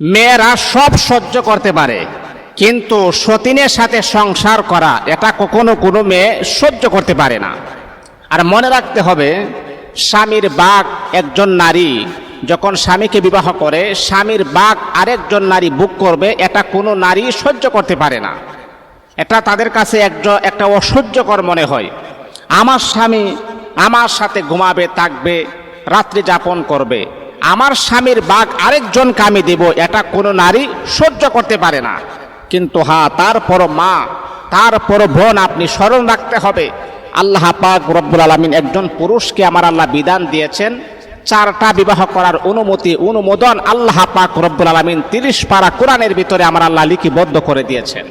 মেয়েরা সব সহ্য করতে পারে। কিন্তু সতীনের সাথে সংসার করা, এটা কখনো কোনো মেয়ে সহ্য করতে পারে না। আর মনে রাখতে হবে, স্বামীর বাঘ একজন নারী, যখন স্বামীকে বিবাহ করে, স্বামীর বাঘ আরেকজন নারী বুক করবে, এটা কোনো নারী সহ্য করতে পারে না। এটা তাদের কাছে একজন একটা অসহ্যকর মনে হয়। আমার স্বামী আমার সাথে ঘুমাবে, থাকবে, রাত্রি যাপন করবে। আমার স্বামীর বাঘ আরেকজনকে আমি দেব, এটা কোনো নারী সহ্য করতে পারে না। কিন্তু হ্যাঁ তারপর মা তারপর বোন, আপনি স্মরণ রাখতে হবে, আল্লাহ পাক রব্বুল আলমিন একজন পুরুষকে আমার আল্লাহ বিধান দিয়েছেন, চারটা বিবাহ করার অনুমতি, অনুমোদন আল্লাহ পাক রব্বুল আলমিন তিরিশ পারা কোরআনের ভিতরে আমার আল্লাহ লিপিবদ্ধ করে দিয়েছেন।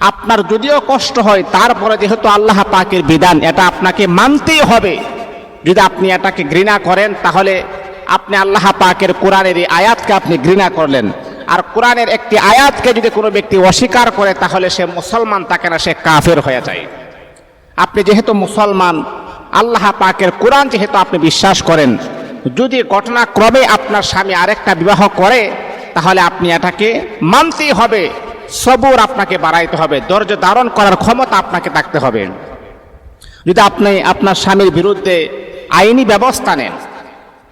আপনার যদিও কষ্ট হয়, তারপরে যেহেতু আল্লাহ পাকের বিধান, এটা আপনাকে মানতেই হবে। যদি আপনি এটাকে ঘৃণা করেন, তাহলে আপনি আল্লাহ পাকের কোরআনের এই আয়াতকে আপনি ঘৃণা করলেন। আর কোরআনের একটি আয়াতকে যদি কোনো ব্যক্তি অস্বীকার করে, তাহলে সে মুসলমান, তাকে না সে কাফের হয়ে যায়। আপনি যেহেতু মুসলমান, আল্লাহ পাকের কোরআন যেহেতু আপনি বিশ্বাস করেন, যদি ঘটনাক্রমে আপনার স্বামী আরেকটা বিবাহ করে, তাহলে আপনি এটাকে মানতেই হবে, সবর আপনাকে বাড়াইতে হবে, ধৈর্য ধারণ করার ক্ষমতা আপনাকে থাকতে হবে। যদি আপনি আপনার স্বামীর বিরুদ্ধে আইনি ব্যবস্থা নেন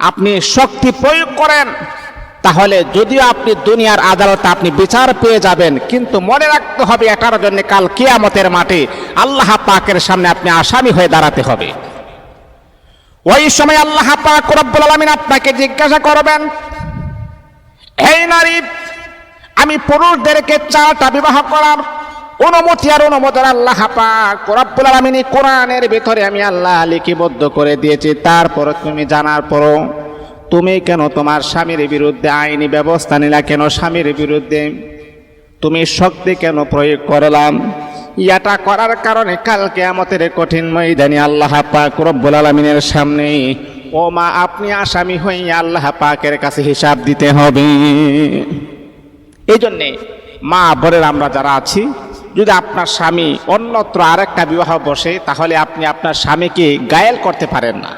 আপনি শক্তি প্রয়োগ করেন, তাহলে যদিও আপনি দুনিয়ার আদালতে আপনি বিচার পেয়ে যাবেন, কিন্তু মনে রাখতে হবে এটার জন্য কাল কিয়ামতের মাঠে আল্লাহ পাকের সামনে আপনি আসামি হয়ে দাঁড়াতে হবে। ওই সময় আল্লাহ পাক রব্বুল আলামিন আপনাকে জিজ্ঞাসা করবেন, এই নারী, আমি পুরুষদেরকে চারটা বিবাহ করার অনুমতি আর অনুমোদন আল্লাহ পাক রব্বুল আলামিন কোরআনের ভিতরে আমি আল্লাহ লিখিবদ্ধ করে দিয়েছি। তারপর তুমি জানার পরও তুমি কেন তোমার স্বামীর বিরুদ্ধে আইনি ব্যবস্থা নিলা? কেন স্বামীর বিরুদ্ধে? তুমি শক্তি কেন প্রয়োগ করলাম? ইয়াটা করার কারণে কালকে আমাদের কঠিন ময়দানে আল্লাহ পাক রব্বুল আলমিনের সামনে, ও মা, আপনি আসামি হয়ে আল্লাহ পাকের কাছে হিসাব দিতে হবে। এই জন্যে মা বোনের আমরা যারা আছি যদি আপনার স্বামী অন্যত্র আরেকটা বিবাহ বসে, তাহলে আপনি আপনার স্বামীকে গায়েল করতে পারেন না।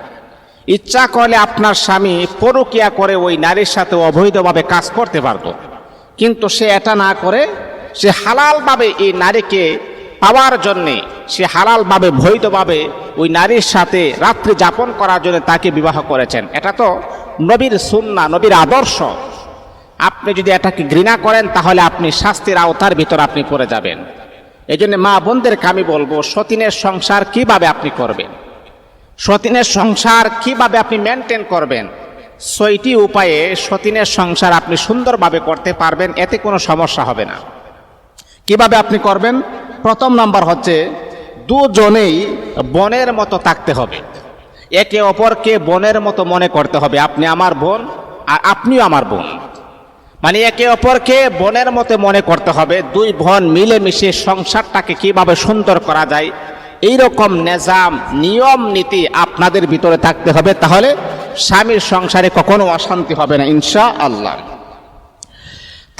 ইচ্ছা করলে আপনার স্বামী পরকিয়া করে ওই নারীর সাথে অবৈধভাবে কাজ করতে পারত। কিন্তু সে এটা না করে, সে হালালভাবে এই নারীকে পাওয়ার জন্যে, সে হালালভাবে, বৈধভাবে ওই নারীর সাথে রাত্রি যাপন করার জন্য তাকে বিবাহ করেছেন। এটা তো নবীর সুন্না নবীর আদর্শ। আপনি যদি এটাকে ঘৃণা করেন, তাহলে আপনি শাস্তির আওতার ভিতর আপনি পড়ে যাবেন। এই জন্য মা বোনদেরকে আমি বলব, সতীনের সংসার কীভাবে আপনি করবেন? সতীনের সংসার কীভাবে আপনি মেনটেন করবেন? ছয়টি উপায়ে সতীনের সংসার আপনি সুন্দরভাবে করতে পারবেন, এতে কোনো সমস্যা হবে না। কীভাবে আপনি করবেন? প্রথম নাম্বার হচ্ছে দুজনেই বনের মতো থাকতে হবে। একে অপরকে বনের মতো মনে করতে হবে, আপনি আমার বোন আর আপনিও আমার বোন। মানে একে অপরকে বোনের মতো মনে করতে হবে। দুই বোন মিলেমিশে সংসারটাকে কীভাবে সুন্দর করা যায় এই রকম নেজাম, নিয়ম নীতি আপনাদের ভিতরে থাকতে হবে। তাহলে স্বামীর সংসারে কখনো অশান্তি হবে না ইনশা আল্লাহ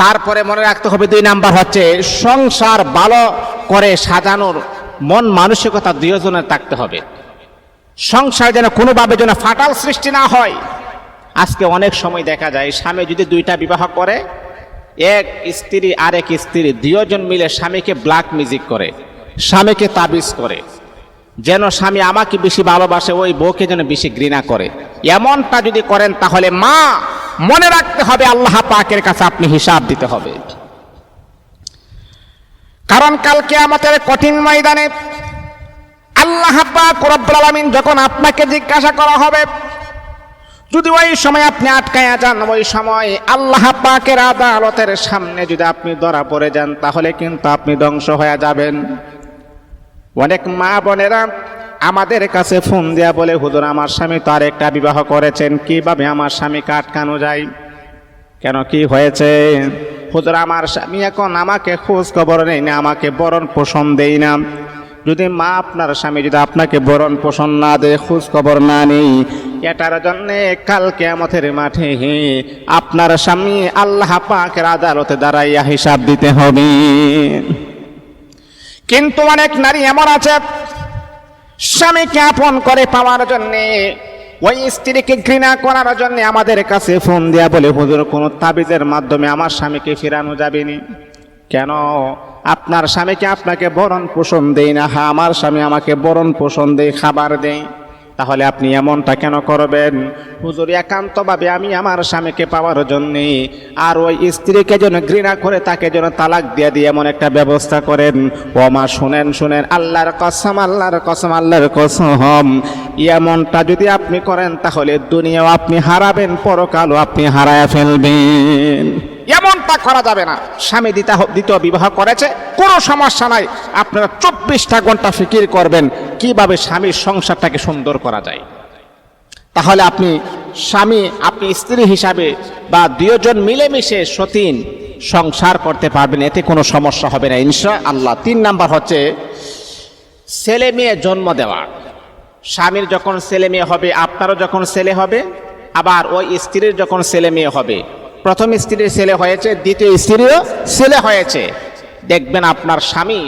তারপরে মনে রাখতে হবে দুই নাম্বার হচ্ছে, সংসার ভালো করে সাজানোর মন মানসিকতা দুজনের থাকতে হবে। সংসার যেন কোনোভাবে যেন ফাটাল সৃষ্টি না হয় আজকে অনেক সময় দেখা যায়, স্বামী যদি দুইটা বিবাহ করে, এক স্ত্রী আরেক স্ত্রী দুজন মিলে স্বামীকে ব্ল্যাক মিউজিক করে, স্বামীকে তাবিজ করে। যেন স্বামী আমাকে বেশি ভালোবাসে, ওই বউকে যেন বেশি ঘৃণা করে। এমনটা যদি করেন, তাহলে মা, মনে রাখতে হবে আল্লাহ পাকের কাছে আপনি হিসাব দিতে হবে। কারণ কালকে আমাদের কঠিন ময়দানে আল্লাহ পাক রব্বুল আলামিন যখন আপনাকে জিজ্ঞাসা করা হবে যদি ওই সময় আপনি আটকায়া যান, ওই সময় আল্লাহ পাকের আদালতের সামনে যদি আপনি ধরা পড়ে যান, তাহলে কিন্তু আপনি ধ্বংস হয়ে যাবেন। অনেক মা বোনেরা আমাদের কাছে ফোন দেয়া বলে, হুজুর, আমার স্বামী তো আরেকটা বিবাহ করেছেন, কীভাবে আমার স্বামীকে আটকানো যায়? কেন কি হয়েছে? হুজুর, আমার স্বামী এখন আমাকে খোঁজ খবর নেই না, আমাকে বরণ পোষণ দেই না। যদি মা আপনার স্বামী যদি আপনাকে বরণ পোষণ না দেয় খোঁজ খবর না নেই এটার জন্যে কালকে আমাদের মাঠে আপনার স্বামী আল্লাহ পাকের আদালতে দাঁড়াইয়া হিসাব দিতে হবে। কিন্তু অনেক নারী এমন আছে, স্বামীকে আপন করে পাওয়ার জন্যে, ওই স্ত্রীকে ঘৃণা করার জন্য আমাদের কাছে ফোন দেয়া বলে, হুজুর, কোনো তাবিজের মাধ্যমে আমার স্বামীকে ফেরানো যাবেনি কেন? আপনার স্বামীকে আপনাকে বরণ পোষণ দেই না হ্যাঁ আমার স্বামী আমাকে বরণ পোষণ দেই, খাবার দেয় তাহলে আপনি এমনটা কেন করবেন? হুজুর, একান্তভাবে আমি আমার স্বামীকে পাওয়ার জন্যে আর ওই স্ত্রীকে যেন ঘৃণা করে তাকে যেন তালাক দিয়ে দিয়ে এমন একটা ব্যবস্থা করেন। ও মা শুনেন শুনেন, আল্লাহর কসম আল্লাহর কসম আল্লাহর কসম। এমনটা যদি আপনি করেন তাহলে দুনিয়াও আপনি হারাবেন, পরকালও আপনি হারায় ফেলবেন। এমনটা করা যাবে না। স্বামী দ্বিতীয় দ্বিতীয় বিবাহ করেছে, কোনো সমস্যা নাই। আপনারা চব্বিশটা ঘণ্টা ফিকির করবেন, কীভাবে স্বামীর সংসারটাকে সুন্দর করা যায়। তাহলে আপনি স্বামী, আপনি স্ত্রী হিসাবে বা দুজন মিলেমিশে সতীন সংসার করতে পারবেন, এতে কোনো সমস্যা হবে না। ইনশা আল্লাহ তিন নাম্বার হচ্ছে, ছেলে মেয়ে জন্ম দেওয়া। স্বামীর যখন ছেলে মেয়ে হবে, আপনারও যখন ছেলে হবে, আবার ওই স্ত্রীর যখন ছেলে মেয়ে হবে। প্রথম স্ত্রীর ছেলে হয়েছে, দ্বিতীয় স্ত্রীরও ছেলে হয়েছে। দেখবেন আপনার স্বামী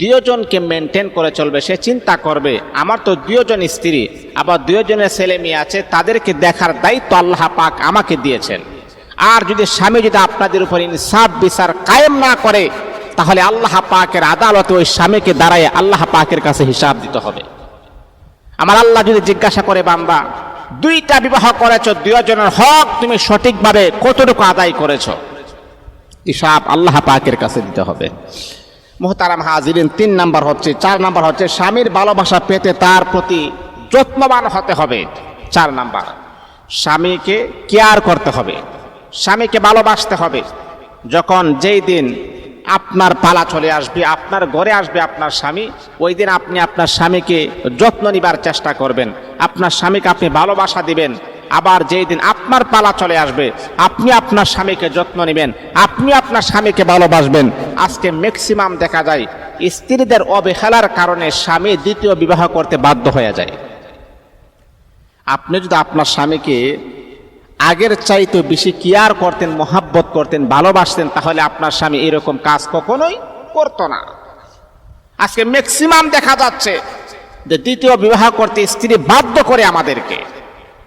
দুজনকে মেনটেন করে চলবে, সে চিন্তা করবে, আমার তো দুজন স্ত্রী, আবার দুজনের ছেলে মেয়ে আছে, তাদেরকে দেখার দায়িত্ব আল্লাহ পাক আমাকে দিয়েছেন। আর যদি স্বামী যদি আপনাদের উপর ইনসাফ, বিচার কায়েম না করে, তাহলে আল্লাহ পাকের আদালতে ওই স্বামীকে দাঁড়ায় আল্লাহ পাকের কাছে হিসাব দিতে হবে। আমার আল্লাহ যদি জিজ্ঞাসা করে, বান্দা দুইটা বিবাহ করেছ দুজনের হক তুমি সঠিকভাবে কতটুকু আদায় করেছ? হিসাব আল্লাহ পাকের কাছে দিতে হবে। মোহতারাম হাজিরিন, তিন নাম্বার হচ্ছে, চার নাম্বার হচ্ছে, স্বামীর ভালোবাসা পেতে তার প্রতি যত্নবান হতে হবে। চার নাম্বার, স্বামীকে কেয়ার করতে হবে, স্বামীকে ভালোবাসতে হবে। যখন যেই দিন আপনার পালা চলে আসবে, আপনার ঘরে আসবে আপনার স্বামী, ওই দিন আপনি আপনার স্বামীকে যত্ন নিবার চেষ্টা করবেন। আপনার স্বামীকে আপনি ভালোবাসা দিবেন, আবার যেই দিন আপনার পালা চলে আসবে, আপনি আপনার স্বামীকে যত্ন নেবেন, আপনি আপনার স্বামীকে ভালোবাসবেন। আজকে ম্যাক্সিমাম দেখা যায়, স্ত্রীদের অবহেলার কারণে স্বামী দ্বিতীয় বিবাহ করতে বাধ্য হয়ে যায়। আপনি যদি আপনার স্বামীকে আগের চাইতে বেশি কেয়ার করতেন, মহাব্বত করতেন, ভালোবাসতেন, তাহলে আপনার স্বামী এরকম কাজ কখনোই করতো না। আজকে ম্যাক্সিমাম দেখা যাচ্ছে যে দ্বিতীয় বিবাহ করতে স্ত্রী বাধ্য করে আমাদেরকে।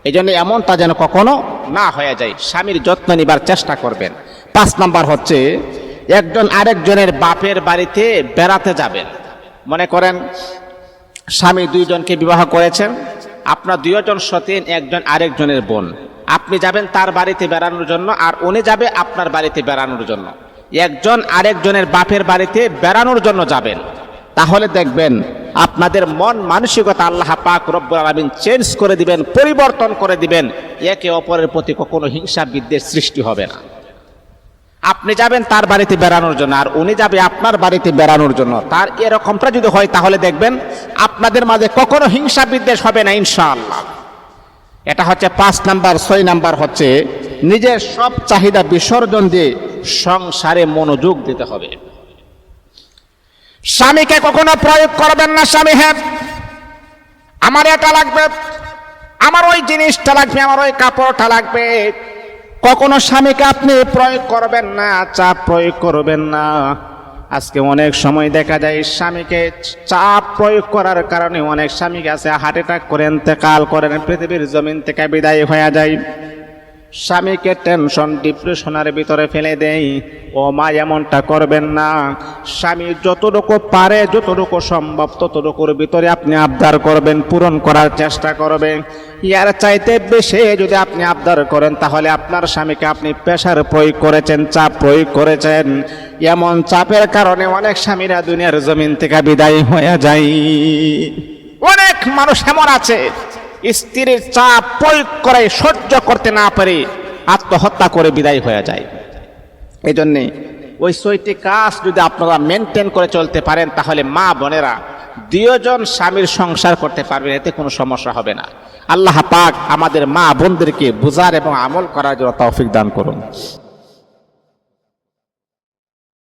এই জন্য এমনটা যেন কখনো না হয়ে যায়। স্বামীর যত্ন নিবার চেষ্টা করবেন। পাঁচ নাম্বার হচ্ছে, একজন আরেকজনের বাপের বাড়িতে বেড়াতে যাবেন। মনে করেন, স্বামী দুইজনকে বিবাহ করেছেন, আপনার দুইজন সতীন, একজন আরেকজনের বোন। আপনি যাবেন তার বাড়িতে বেড়ানোর জন্য আর উনি যাবে আপনার বাড়িতে বেড়ানোর জন্য। একজন আরেকজনের বাপের বাড়িতে বেড়ানোর জন্য যাবেন। তাহলে দেখবেন আপনাদের মন মানসিকতা আল্লাহ পাক রব্বুল আলামিন চেঞ্জ করে দিবেন, পরিবর্তন করে দিবেন, একে অপরের প্রতি কখনো হিংসা বিদ্বেষ সৃষ্টি হবে না। আপনি যাবেন তার বাড়িতে বেড়ানোর জন্য, আর উনি যাবে আপনার বাড়িতে বেড়ানোর জন্য। তার এরকমটা যদি হয় তাহলে দেখবেন আপনাদের মাঝে কখনো হিংসা বিদ্বেষ হবে না, ইনশাআল্লাহ। এটা হচ্ছে পাঁচ নাম্বার, ছয় নাম্বার হচ্ছে নিজের সব চাহিদা বিসর্জন দিয়ে সংসারে মনোযোগ দিতে হবে। স্বামীকে কখনো প্রয়োগ করবেন না স্বামী হ্যাঁ আমার এটা লাগবে, আমার ওই জিনিসটা লাগবে, আমার ওই কাপড়টা লাগবে। কখনো স্বামীকে আপনি প্রয়োগ করবেন না, চাপ প্রয়োগ করবেন না। আজকে অনেক সময় দেখা যায় স্বামীকে চাপ প্রয়োগ করার কারণে অনেক স্বামীকে আছে হার্ট অ্যাটাক করে এতেকাল করেন পৃথিবীর জমিন থেকে বিদায় হয়ে যায়। স্বামীকে টেনশন ডিপ্রেশনের ভিতরে ফেলে দেয় ও মা, এমনটা করবেন না। স্বামী যতটুকু পারে, যতটুকু সম্ভব, ততটুকুর ভিতরে আপনি আবদার করবেন, পূরণ করার চেষ্টা করবেন। ইয়ার চাইতে বেশি যদি আপনি আবদার করেন, তাহলে আপনার স্বামীকে আপনি প্রেশার প্রয়োগ করেছেন, চাপ প্রয়োগ করেছেন। এমন চাপের কারণে অনেক স্বামীরা দুনিয়ার জমিন থেকে বিদায় হয়ে যায়। অনেক মানুষ এমন আছে। স্ত্রীর চাপ প্রয়োগ করে সহ্য করতে না পারে, আত্মহত্যা করে বিদায় হয়ে যায়। এই জন্যে ওই ছয়টি কাজ যদি আপনারা মেনটেন করে চলতে পারেন, তাহলে মা বোনেরা দুজন স্বামীর সংসার করতে পারবেন, এতে কোনো সমস্যা হবে না। আল্লাহ পাক আমাদের মা বোনদেরকে বুঝার এবং আমল করার জন্য তৌফিক দান করুন।